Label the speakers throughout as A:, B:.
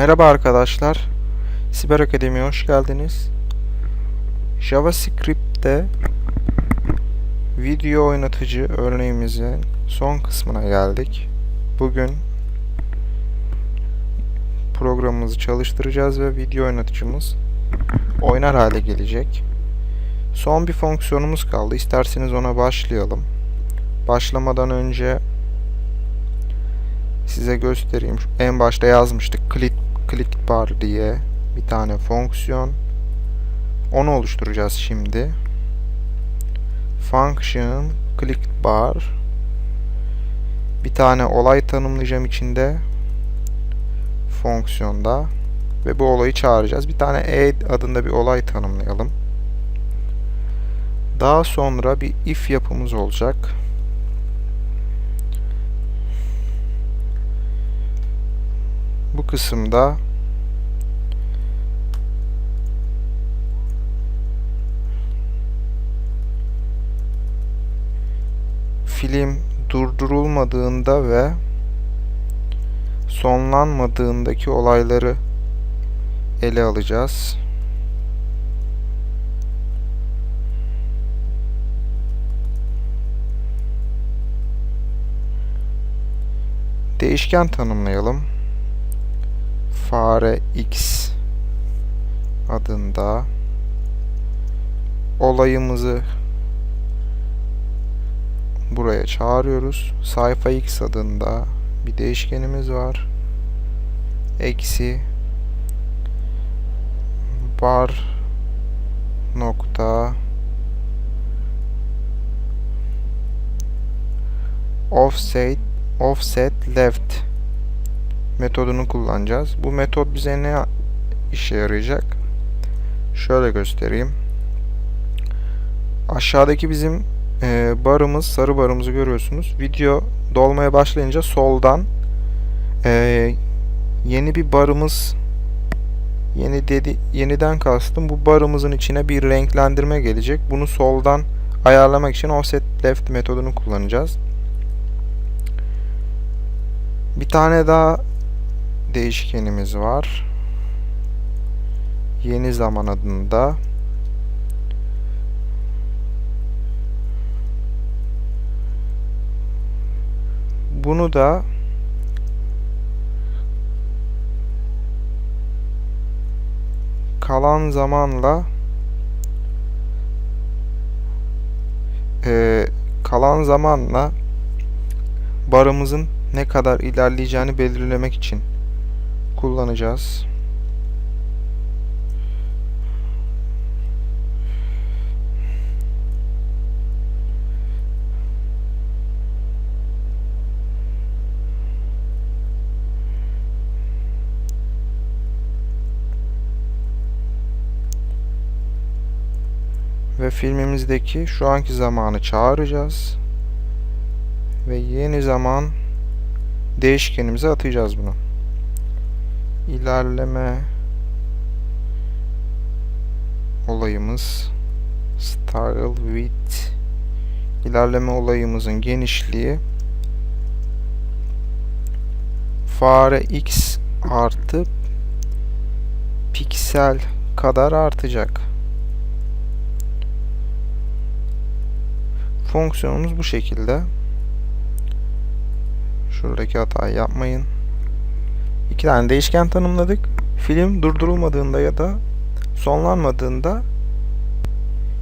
A: Merhaba arkadaşlar. Siber Akademi'ye hoş geldiniz. JavaScript'te video oynatıcı örneğimizin son kısmına geldik. Bugün programımızı çalıştıracağız ve video oynatıcımız oynar hale gelecek. Son bir fonksiyonumuz kaldı. İsterseniz ona başlayalım. Başlamadan önce size göstereyim. En başta yazmıştık click, click bar diye bir tane fonksiyon. Onu oluşturacağız şimdi. Function click bar bir tane olay tanımlayacağım içinde fonksiyonda ve bu olayı çağıracağız. Bir tane add adında bir olay tanımlayalım. Daha sonra bir if yapımız olacak. Bu kısımda film durdurulmadığında ve sonlanmadığındaki olayları ele alacağız. Değişken tanımlayalım. Fare x adında olayımızı buraya çağırıyoruz. Sayfa x adında bir değişkenimiz var. Eksi bar nokta offset offset left metodunu kullanacağız. Bu metot bize ne işe yarayacak? Şöyle göstereyim. Aşağıdaki bizim e, barımız, sarı barımızı görüyorsunuz. Video dolmaya başlayınca soldan e, yeni bir barımız yeni dedi yeniden kastım bu barımızın içine bir renklendirme gelecek. Bunu soldan ayarlamak için offset left metodunu kullanacağız. Bir tane daha değişkenimiz var. Yeni zaman adında. Bunu da kalan zamanla e, kalan zamanla barımızın ne kadar ilerleyeceğini belirlemek için kullanacağız. Ve filmimizdeki şu anki zamanı çağıracağız. Ve yeni zaman değişkenimize atacağız bunu. İlerleme olayımız style width ilerleme olayımızın genişliği fare x artı piksel kadar artacak. Fonksiyonumuz bu şekilde. Şuradaki hatayı yapmayın. İki tane değişken tanımladık. Film durdurulmadığında ya da sonlanmadığında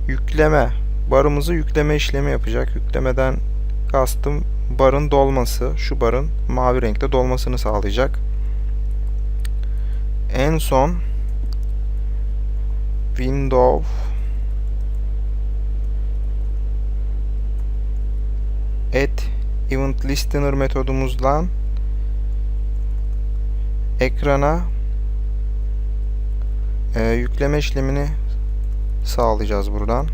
A: yükleme, barımızı yükleme işlemi yapacak. Yüklemeden kastım barın dolması, şu barın mavi renkte dolmasını sağlayacak. En son window add event listener metodumuzdan ekrana e, yükleme işlemini sağlayacağız buradan.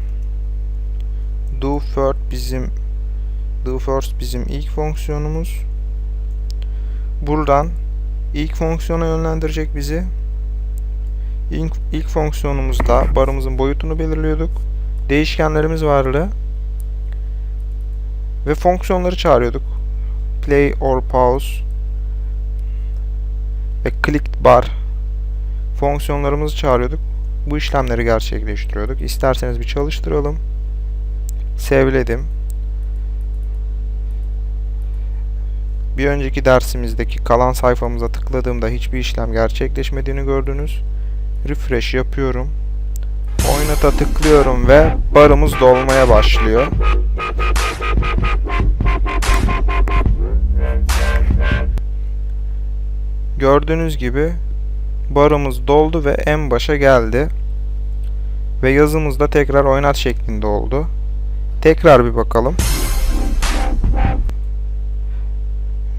A: Do first bizim do first bizim ilk fonksiyonumuz. Buradan ilk fonksiyona yönlendirecek bizi. İlk, ilk fonksiyonumuzda barımızın boyutunu belirliyorduk. Değişkenlerimiz vardı. Ve fonksiyonları çağırıyorduk. Play or pause ve click bar fonksiyonlarımızı çağırıyorduk. Bu işlemleri gerçekleştiriyorduk. İsterseniz bir çalıştıralım. Sevledim. Bir önceki dersimizdeki kalan sayfamıza tıkladığımda hiçbir işlem gerçekleşmediğini gördünüz. Refresh yapıyorum. Oynata tıklıyorum ve barımız dolmaya başlıyor. Gördüğünüz gibi barımız doldu ve en başa geldi. Ve yazımız da tekrar oynat şeklinde oldu. Tekrar bir bakalım.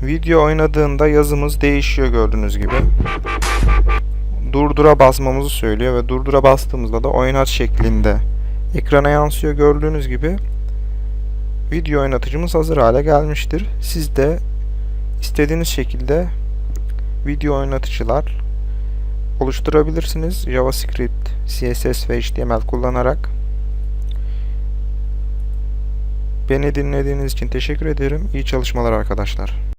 A: Video oynadığında yazımız değişiyor gördüğünüz gibi. Durdura basmamızı söylüyor ve durdura bastığımızda da oynat şeklinde ekrana yansıyor gördüğünüz gibi. Video oynatıcımız hazır hale gelmiştir. Siz de istediğiniz şekilde video oynatıcılar oluşturabilirsiniz. JavaScript, CSS ve HTML kullanarak. Beni dinlediğiniz için teşekkür ederim. İyi çalışmalar arkadaşlar.